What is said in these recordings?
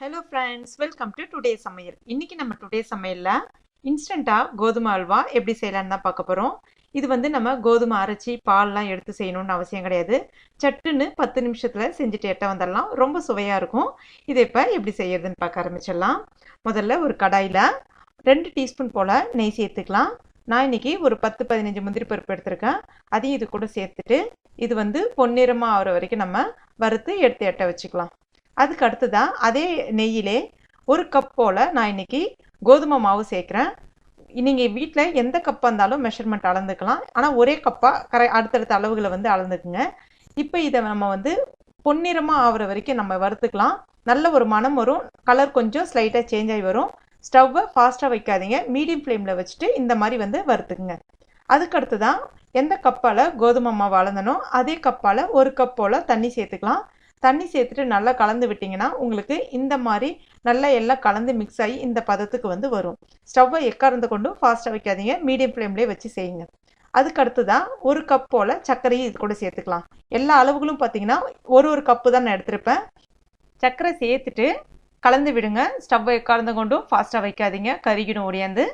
Hello friends welcome to today சமையல் இன்னைக்கு நம்ம டுடே சமையலில் இன்ஸ்டண்ட்டாக கோதுமை அல்வா எப்படி செய்யலான்னு தான் பார்க்க போகிறோம் இது வந்து நம்ம கோதுமை அரைச்சி பால்லாம் எடுத்து செய்யணும்னு அவசியம் கிடையாது. சட்டுன்னு பத்து நிமிஷத்தில் செஞ்சுட்டு எட்ட வந்துடலாம். ரொம்ப சுவையாக இருக்கும். இதை இப்போ எப்படி செய்யறதுன்னு பார்க்க ஆரம்பிச்சிடலாம். முதல்ல ஒரு கடாயில் ரெண்டு டீஸ்பூன் போல் நெய் சேர்த்துக்கலாம். நான் இன்னைக்கு ஒரு பத்து பதினஞ்சு முந்திரி பருப்பு எடுத்திருக்கேன். அதையும் இது கூட சேர்த்துட்டு இது வந்து பொன்னிறமாக ஆகிற வரைக்கும் நம்ம வறுத்து எடுத்து எட்ட வச்சுக்கலாம். அதுக்கு அடுத்ததான் அதே நெய்யிலே ஒரு கப் போல் நான் இன்னைக்கு கோதுமை மாவு சேர்க்குறேன். நீங்கள் வீட்டில் எந்த கப்பாக இருந்தாலும் மெஷர்மெண்ட் அளந்துக்கலாம். ஆனால் ஒரே கப்பாக கரை அடுத்தடுத்த அளவுகளை வந்து அளந்துக்குங்க. இப்போ இதை நம்ம வந்து பொன்னிறமாக ஆகிற வரைக்கும் நம்ம வறுத்துக்கலாம். நல்ல ஒரு மனம் வரும். கலர் கொஞ்சம் ஸ்லைட்டாக சேஞ்ச் ஆகி வரும். ஸ்டவ்வை ஃபாஸ்ட்டாக வைக்காதீங்க. மீடியம் ஃப்ளேமில் வச்சுட்டு இந்த மாதிரி வந்து வறுத்துக்குங்க. அதுக்கடுத்து தான் எந்த கப்பால் கோதுமை மாவு அளந்தனோ அதே கப்பால் ஒரு கப் போல் தண்ணி சேர்த்துக்கலாம். தண்ணி சேர்த்துட்டு நல்லா கலந்து விட்டிங்கன்னா உங்களுக்கு இந்த மாதிரி நல்லா எல்லாம் கலந்து மிக்ஸ் ஆகி இந்த பதத்துக்கு வந்து வரும். ஸ்டவ்வை எக்கார்ந்து கொண்டும் ஃபாஸ்ட்டாக வைக்காதீங்க. மீடியம் ஃப்ளேம்லேயே வச்சு செய்யுங்க. அதுக்கடுத்து தான் ஒரு கப் போல் சர்க்கரையும் இது கூட சேர்த்துக்கலாம். எல்லா அளவுகளும் பார்த்தீங்கன்னா ஒரு ஒரு கப்பு தான் நான் எடுத்திருப்பேன். சர்க்கரை சேர்த்துட்டு கலந்து விடுங்க. ஸ்டவ்வை எக்கார்ந்து கொண்டும் ஃபாஸ்ட்டாக வைக்காதீங்க. கருகிடும் ஓடியாந்து.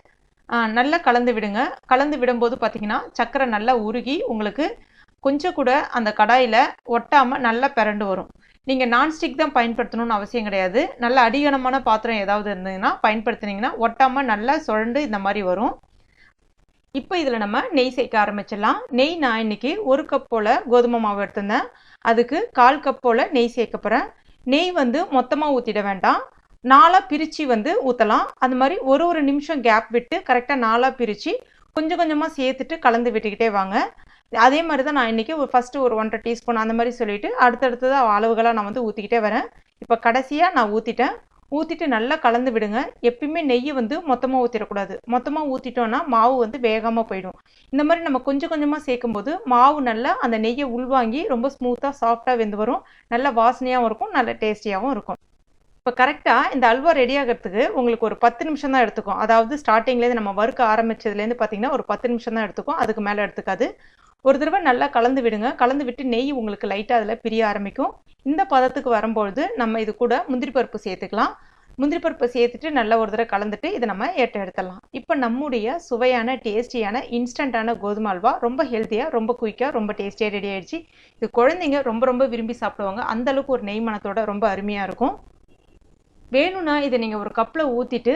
நல்லா கலந்து விடுங்க. கலந்து விடும்போது பார்த்தீங்கன்னா சர்க்கரை நல்லா உருகி உங்களுக்கு கொஞ்சம் கூட அந்த கடாயில் ஒட்டாமல் நல்லா பிறண்டு வரும். நீங்கள் நான்ஸ்டிக் தான் பயன்படுத்தணும்னு அவசியம் கிடையாது. நல்ல அடிகனமான பாத்திரம் ஏதாவது இருந்ததுன்னா பயன்படுத்தினீங்கன்னா ஒட்டாமல் நல்லா சுழண்டு இந்த மாதிரி வரும். இப்போ இதில் நம்ம நெய் சேர்க்க ஆரம்பிச்சிடலாம். நெய் நான் இன்னைக்கு ஒரு கப் போல் கோதுமை மாவு எடுத்திருந்தேன். அதுக்கு கால் கப் போல் நெய் சேர்க்க போகிறேன் நெய் வந்து மொத்தமாக ஊற்றிட வேண்டாம். நாலாக பிரித்து வந்து ஊற்றலாம் அந்த மாதிரி ஒரு ஒரு நிமிஷம் கேப் விட்டு கரெக்டாக நாலாக பிரித்து கொஞ்சம் கொஞ்சமாக சேர்த்துட்டு கலந்து விட்டுக்கிட்டே வாங்க. அதே மாதிரி தான் நான் இன்றைக்கி ஒரு ஃபஸ்ட்டு ஒரு ஒன்றரை டீஸ்பூன் அந்த மாதிரி சொல்லிவிட்டு அடுத்தடுத்ததாக அளவுகளாக நான் வந்து ஊற்றிக்கிட்டே வரேன். இப்போ கடைசியாக நான் ஊற்றிட்டேன் ஊற்றிட்டு நல்லா கலந்து விடுங்க. எப்பயுமே நெய் வந்து மொத்தமாக ஊற்றிடக்கூடாது மொத்தமாக ஊற்றிட்டோன்னா மாவு வந்து வேகமாக போயிடும். இந்த மாதிரி நம்ம கொஞ்சம் கொஞ்சமாக சேர்க்கும்போது மாவு நல்லா அந்த நெய்யை உள்வாங்கி ரொம்ப ஸ்மூத்தாக சாஃப்டாக வெந்து வரும். நல்ல வாசனையாகவும் இருக்கும். நல்ல டேஸ்டியாகவும் இருக்கும். இப்போ கரெக்டாக இந்த அல்வா ரெடி ஆகிறதுக்கு உங்களுக்கு ஒரு பத்து நிமிஷம் தான் எடுத்துக்கும். அதாவது ஸ்டார்டிங்லேருந்து நம்ம வறுக்க ஆரம்பிச்சதுலேருந்து பார்த்தீங்கன்னா ஒரு பத்து நிமிஷம் தான் எடுத்துக்கும். அதுக்கு மேலே எடுத்துக்காது. ஒரு தடவை நல்லா கலந்து விடுங்க. கலந்து விட்டு நெய் உங்களுக்கு லைட்டாக அதில் பிரிய ஆரம்பிக்கும். இந்த பதத்துக்கு வரும்பொழுது நம்ம இது கூட முந்திரி பருப்பு சேர்த்துக்கலாம். முந்திரி பருப்பை சேர்த்துட்டு நல்லா ஒரு தடவை கலந்துட்டு இதை நம்ம ஏற்ற எடுத்துடலாம். இப்போ நம்முடைய சுவையான டேஸ்டியான இன்ஸ்டண்ட்டான கோதுமை அல்வா ரொம்ப ஹெல்த்தியாக ரொம்ப குயிக்காக ரொம்ப டேஸ்டியாக ரெடி ஆகிடுச்சு இது குழந்தைங்க ரொம்ப ரொம்ப விரும்பி சாப்பிடுவாங்க. அந்த அளவுக்கு ஒரு நெய் மனத்தோட ரொம்ப அருமையாக இருக்கும். வேணும்னா இதை நீங்கள் ஒரு கப்பில் ஊற்றிட்டு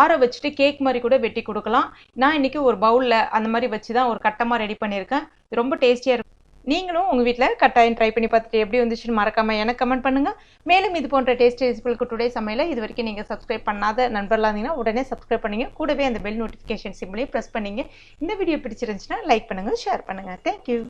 ஆற வச்சுட்டு கேக் மாதிரி கூட வெட்டி கொடுக்கலாம். நான் இன்றைக்கி ஒரு பவுலில் அந்த மாதிரி வச்சு தான் ஒரு கட்டமாக ரெடி பண்ணியிருக்கேன். ரொம்ப டேஸ்டியாக இருக்கும் நீங்களும் உங்கள் வீட்டில் கட்டாயம் ட்ரை பண்ணி பார்த்துட்டு எப்படி வந்துச்சுன்னு மறக்காமல் எனக்கு கமெண்ட் பண்ணுங்கள் மேலும் இது போன்ற டேஸ்ட் ரெசிபிளுக்கு டுடே சமையல இது வரைக்கும் நீங்கள் சப்ஸ்கிரைப் பண்ணாத நண்பர்களாக இருந்தீங்கன்னா உடனே சப்ஸ்கிரைப் பண்ணிங்க. கூடவே அந்த பெல் நோட்டிஃபிகேஷன் சிம்லையும் ப்ரெஸ் பண்ணிங்க. இந்த வீடியோ பிடிச்சிருந்துச்சுன்னா லைக் பண்ணுங்கள் ஷேர் பண்ணுங்கள் தேங்க்யூ